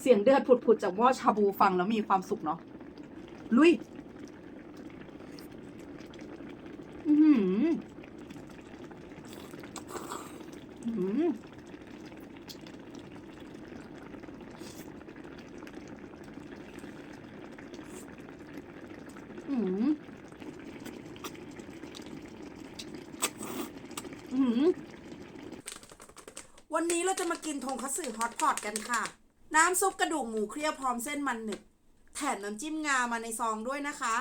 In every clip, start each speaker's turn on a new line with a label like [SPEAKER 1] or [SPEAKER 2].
[SPEAKER 1] เสียงเดือดผุดๆจากหม้อชาบูฟังแล้วมีความสุขเนาะลุยอือหืออื้อหืออื้อหืออื้อหือ
[SPEAKER 2] วันนี้เราจะมากินทงคัตสึฮอตพอตกันค่ะ น้ำซุปกระดูกหมูเครียวพร้อมเส้นมันหนึบแถมน้ำจิ้มงามาในซองด้วยนะคะ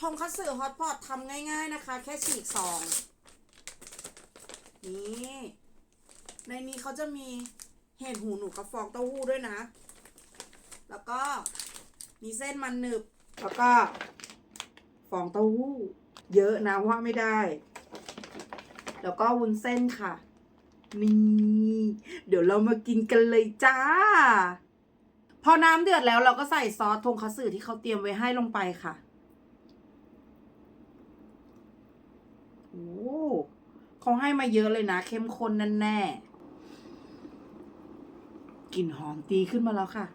[SPEAKER 2] ทงคัตสึฮอตพอตทำง่าย ๆนะคะ แค่ฉีกซอง นี่ ในนี้เขาจะมีเห็ดหูหนูกับฟองเต้าหู้ด้วยนะ แล้วก็มีเส้นมันหนึบ แล้วก็ ฟองเต้าหู้ เยอะนะว่าไม่ได้ แล้วก็วุ้นเส้นค่ะ นี่ เดี๋ยวเรามากินกันเลยจ้า พอน้ำเดือดแล้วเราก็ใส่ซอสทงคัตสึที่เขาเตรียมไว้ให้ลงไปค่ะ โอ้เขาให้มาเยอะเลยนะ เข้มข้นแน่แน่กลิ่นหอมตีขึ้นมาแล้วค่ะ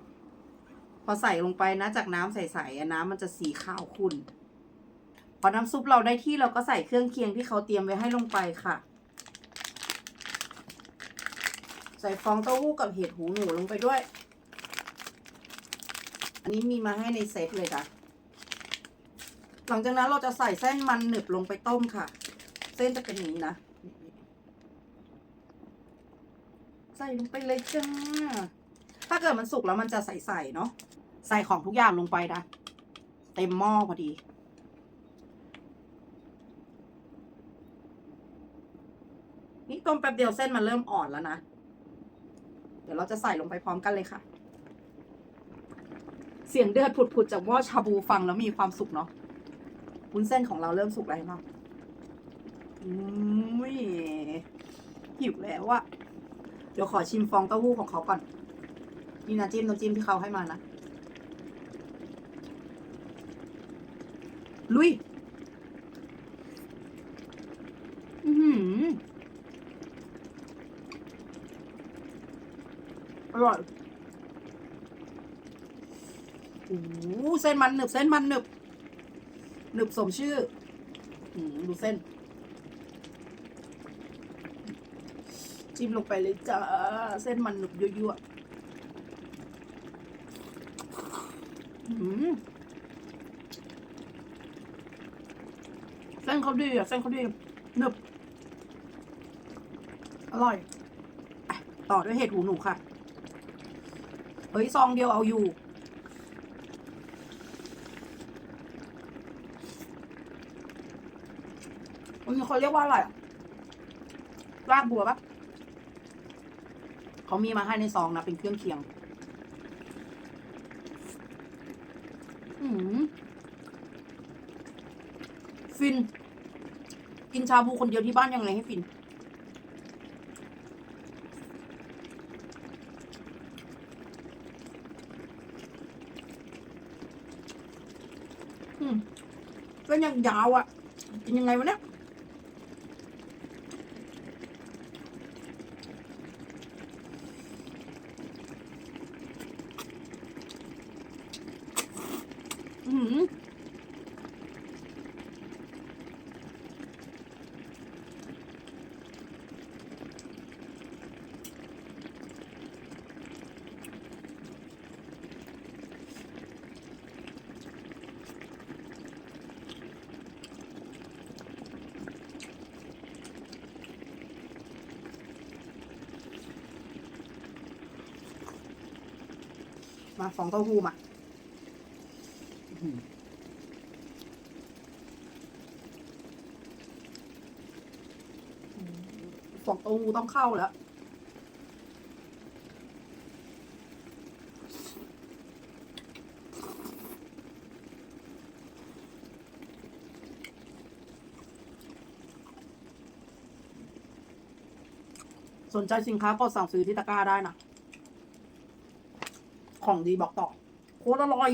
[SPEAKER 2] พอใส่ลงไปนะ จากน้ำใสๆน้ำมันจะสีขาวขุ่นพอน้ำซุปเราได้ที่เราก็ใส่เครื่องเคียงที่เขาเตรียมไว้ให้ลงไปค่ะ ใส่ฟองเต้าหู้กับเห็ดหูหนูลงไปด้วย อันนี้มีมาให้ในเซตเลยค่ะ หลังจากนั้นเราจะใส่เส้นมันหนึบลงไปต้มค่ะ เส้นจะเป็นอย่างนี้นะ ใส่ลงไปเลยจ้า ถ้าเกิดมันสุกแล้วมันจะใสๆเนาะ ใส่ของทุกอย่างลงไปนะ เต็มหม้อพอดีนี่ต้มแป๊บเดียวเส้นมันเริ่มอ่อนแล้วนะ เดี๋ยวเราจะใส่ลงไปพร้อมกันเลยค่ะ เสียงเดือดผุดๆจากหม้อชาบูฟังแล้วมีความสุขเนาะวุ้นเส้นของเราเริ่มสุกแล้วเนไหมอุ้ยหิวแล้วอะเดี๋ยวขอชิมฟองเต้าหู้ของเขาก่อน นี่นะจิ้มน้ำจิ้มที่เขาให้มานะ ลุย อือหือ อร่อยโอ้โหเส้นมันหนึบเส้นมันหนึบหนึบสมชื่ออดูเส้น จิ้มลงไปเลยจ้าเส้นมันหนึบยั่วๆเส้นเขาดีอะเส้นเขาดีหนึบ อร่อยอต่อด้วยเห็ดหูหนูค่ะ เฮ้ยซองเดียวเอาอยู่ มันเขาเรียกว่าอะไรรากบัวปะเขามีมาให้ในซองนะเป็นเครื่องเคียง อืมฟิน กินชาบูคนเดียวที่บ้านยังไงให้ฟิน ก็ยังยาวอะกินยังไงวะเนี่ยอืม มาฟองเต้าหู้มาอื้อหือฟองเต้าหู้ต้องเข้าแล้วสนใจสินค้ากดสั่งซื้อที่ตะกร้าได้นะ ของดีบอกต่อโคตรอร่อย